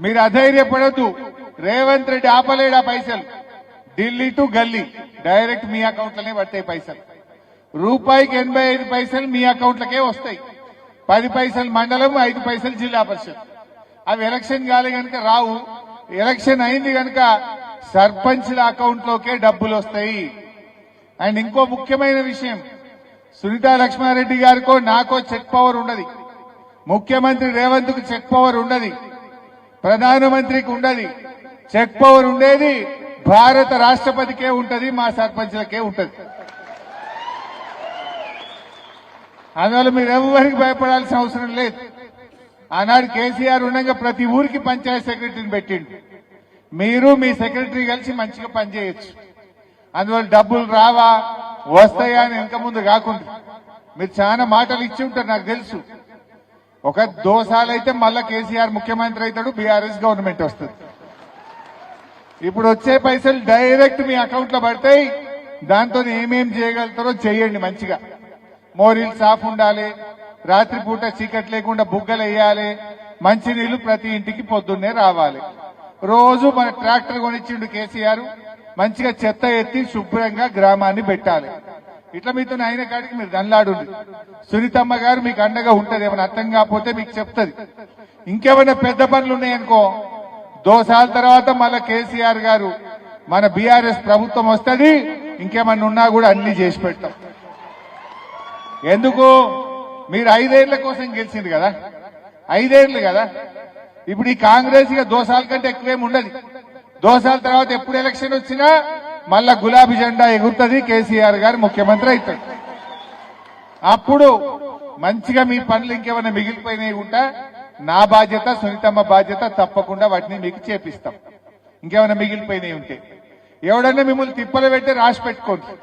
మీరు అధైర్యపడద్దు. రేవంత్ రెడ్డి ఆపలేడా పైసలు? ఢిల్లీ టు గల్లీ. డైరెక్ట్ మీ అకౌంట్లనే పడతాయి పైసలు. రూపాయికి ఎనభై ఐదు పైసలు మీ అకౌంట్లకే వస్తాయి. పది పైసలు మండలం ఐదు పైసలు జిల్లా పరిషత్. అవి ఎలక్షన్ కాలే కనుక రావు. ఎలక్షన్ అయింది కనుక సర్పంచ్ల అకౌంట్లోకే డబ్బులు వస్తాయి. అండ్ ఇంకో ముఖ్యమైన విషయం. సునీతా లక్ష్మారెడ్డి గారికో నాకో చెక్ పవర్ ఉండదు. ముఖ్యమంత్రి రేవంత్కు చెక్ పవర్ ఉండదు. ప్రధానమంత్రికి ఉండదు. చెక్ పవర్ ఉండేది. భారత రాష్ట్రపతికే ఉంటది మా సర్పంచ్లకే ఉంటది. అందువల్ల మీరు ఎవరికి భయపడాల్సిన అవసరం లేదు. ఆనాడు కేసీఆర్ ఉండగా ప్రతి ఊరికి పంచాయత్ సెక్రటరీని పెట్టిండు. మీరు మీ సెక్రటరీ కలిసి మంచిగా పనిచేయచ్చు. అందువల్ల డబ్బులు రావా వస్తాయా అని వెనక ముందు కాకుండా. మీరు చాలా మాటలు ఇచ్చి ఉంటారు నాకు తెలుసు. ఒక దోసాలైతే మళ్ళా కేసీఆర్ ముఖ్యమంత్రి అవుతాడు బీఆర్ఎస్ గవర్నమెంట్ వస్తుంది. ఇప్పుడు వచ్చే పైసలు డైరెక్ట్ మీ అకౌంట్లో పడతాయి దాంతో ఏమేం చేయగలుగుతారో చేయండి మంచిగా. మోరీలు సాఫ్ ఉండాలి రాత్రిపూట చీకట్ లేకుండా బుగ్గలు వేయాలి మంచినీళ్ళు ప్రతి ఇంటికి పొద్దున్నే రావాలి. రోజు మన ట్రాక్టర్ కొనిచ్చిండు కేసీఆర్ మంచిగా చెత్త ఎత్తి శుభ్రంగా గ్రామాన్ని పెట్టాలి. ఇట్లా మీతో అయిన కాడికి మీరు దండాడు సునీతమ్మ గారు మీకు అండగా ఉంటది ఏమైనా అర్థం కాకపోతే మీకు చెప్తుంది. ఇంకేమైనా పెద్ద పనులు ఉన్నాయనుకో దోసాల తర్వాత మళ్ళా కేసీఆర్ గారు మన బీఆర్ఎస్ ప్రభుత్వం వస్తుంది ఇంకేమన్నా ఉన్నా కూడా అన్ని చేసి పెడతాం. ఎందుకు? మీరు ఐదేళ్ళ కోసం గెలిచింది కదా? ఐదేళ్ళు కదా? ఇప్పుడు ఈ కాంగ్రెస్ ఇక దోసాల కంటే ఎక్కువేం ఉండదు. దోసాల తర్వాత ఎప్పుడు ఎలక్షన్ వచ్చినా మళ్ళా గులాబీ జెండా ఎగురుతుంది కేసీఆర్ గారు ముఖ్యమంత్రి అవుతాడు అప్పుడు మంచిగా మీ పనులు ఇంకేమైనా మిగిలిపోయినాయి ఉంటా నా బాధ్యత సునీతమ్మ బాధ్యత తప్పకుండా వాటిని మీకు చేపిస్తాం. ఇంకేమైనా మిగిలిపోయినాయి ఉంటే. ఎవడన్నా మిమ్మల్ని తిప్పలు పెట్టి రాసి పెట్టుకోండి.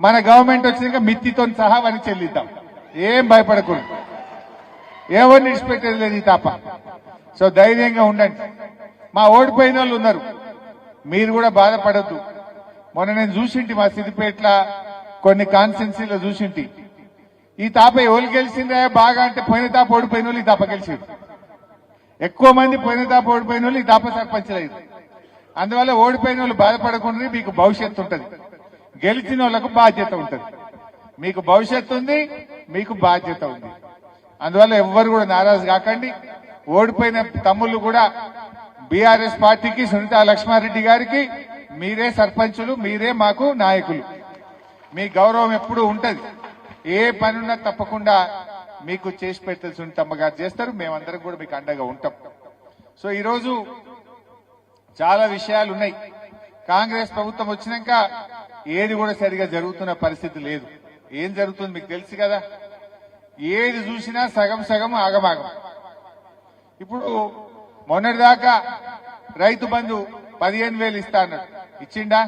మన గవర్నమెంట్ వచ్చినాక మిత్తితో సహా వారిని చెల్లిద్దాం. ఏం భయపడకూడదు. ఎవరిని విడిచిపెట్టేది లేదు ఈ తాప. సో ధైర్యంగా ఉండండి. మా ఓడిపోయిన వాళ్ళు ఉన్నారు. మీరు కూడా బాధపడద్దు. మొన్న నేను చూసింటి మా సిద్దిపేట్ల కొన్ని కాన్స్టెన్సీలో చూసింటి. ఈ తాప ఎవరు గెలిచిందే బాగా అంటే పోయిన తాప ఓడిపోయిన వాళ్ళు ఈ తాప గెలిచింది ఎక్కువ మంది పోయిన తాప ఓడిపోయిన వాళ్ళు ఈ తాప సర్పంచ్లు అందువల్ల ఓడిపోయిన వాళ్ళు బాధపడకుండా మీకు భవిష్యత్తు ఉంటుంది. గెలిచిన వాళ్ళకు బాధ్యత ఉంటుంది. మీకు భవిష్యత్తు ఉంది మీకు బాధ్యత ఉంది. అందువల్ల ఎవ్వరు కూడా నారాజు కాకండి. ఓడిపోయిన తమ్ముళ్ళు కూడా బీఆర్ఎస్ పార్టీకి సునీతా లక్ష్మారెడ్డి గారికి మీరే సర్పంచులు మీరే మాకు నాయకులు. మీ గౌరవం ఎప్పుడు ఉంటది. ఏ పనున్నా తప్పకుండా మీకు చేసి పెట్టాల్సి సునీతమ్మ గారు చేస్తారు. మేమందరం కూడా మీకు అండగా ఉంటాం. సో ఈరోజు చాలా విషయాలు ఉన్నాయి. కాంగ్రెస్ ప్రభుత్వం వచ్చినాక ఏది కూడా సరిగా జరుగుతున్న పరిస్థితి లేదు. ఏం జరుగుతుంది మీకు తెలుసు కదా? ఏది చూసినా సగం సగం ఆగమాగం. ఇప్పుడు మొన్నటిదాకా రైతు బంధు పదిహేను వేలు ఇస్తా అన్నాడు. ఇచ్చిండా?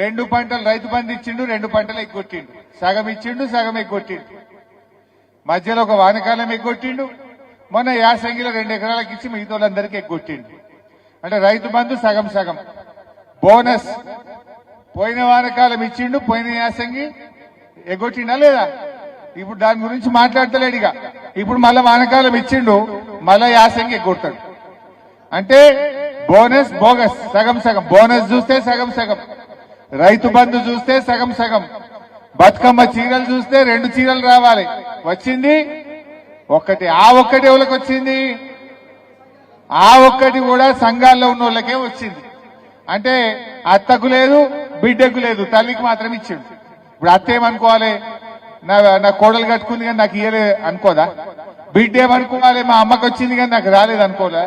రెండు పంటలు రైతు బంధు ఇచ్చిండు రెండు పంటలు ఎగ్గొట్టిండు. సగం ఇచ్చిండు సగం ఎగ్గొట్టిండు. మధ్యలో ఒక వానకాలం ఎగ్గొట్టిండు. మొన్న యాసంగిలో రెండు ఎకరాలకు ఇచ్చి మిగతా వాళ్ళందరికీ ఎగ్గొట్టిండు. అంటే రైతు బంధు సగం సగం. బోనస్. పోయిన వానకాలం ఇచ్చిండు పోయిన యాసంగి ఎగ్గొట్టిండా లేదా? ఇప్పుడు దాని గురించి మాట్లాడతలేడుగా ఇప్పుడు మళ్ళా వానకాలం ఇచ్చిండు మళ్ళా యాసంగి ఎగ్గొడతాడు. అంటే బోనస్ బోగస్ సగం సగం. బోనస్ చూస్తే సగం సగం. రైతు బంధు చూస్తే సగం సగం. బతుకమ్మ చీరలు చూస్తే రెండు చీరలు రావాలి. వచ్చింది? ఒక్కటి. ఆ ఒక్కటి ఎవరికి వచ్చింది? ఆ ఒక్కటి కూడా సంఘాల్లో ఉన్న వాళ్ళకే వచ్చింది. అంటే అత్తకు లేదు బిడ్డకు లేదు. తల్లికి మాత్రం ఇచ్చిండు. ఇప్పుడు అత్త ఏమనుకోవాలి? నా నా కోడలు కట్టుకుంది కానీ నాకు ఇయ్యలేదు అనుకోదా? బిడ్డ ఏమనుకోవాలి? మా అమ్మకి వచ్చింది కానీ నాకు రాలేదు అనుకోలే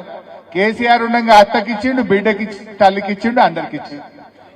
కేసీఆర్ ఉండగా అత్తకిచ్చిండు బిడ్డకిచ్చి తల్లికిచ్చిండు అందరికిచ్చిండు.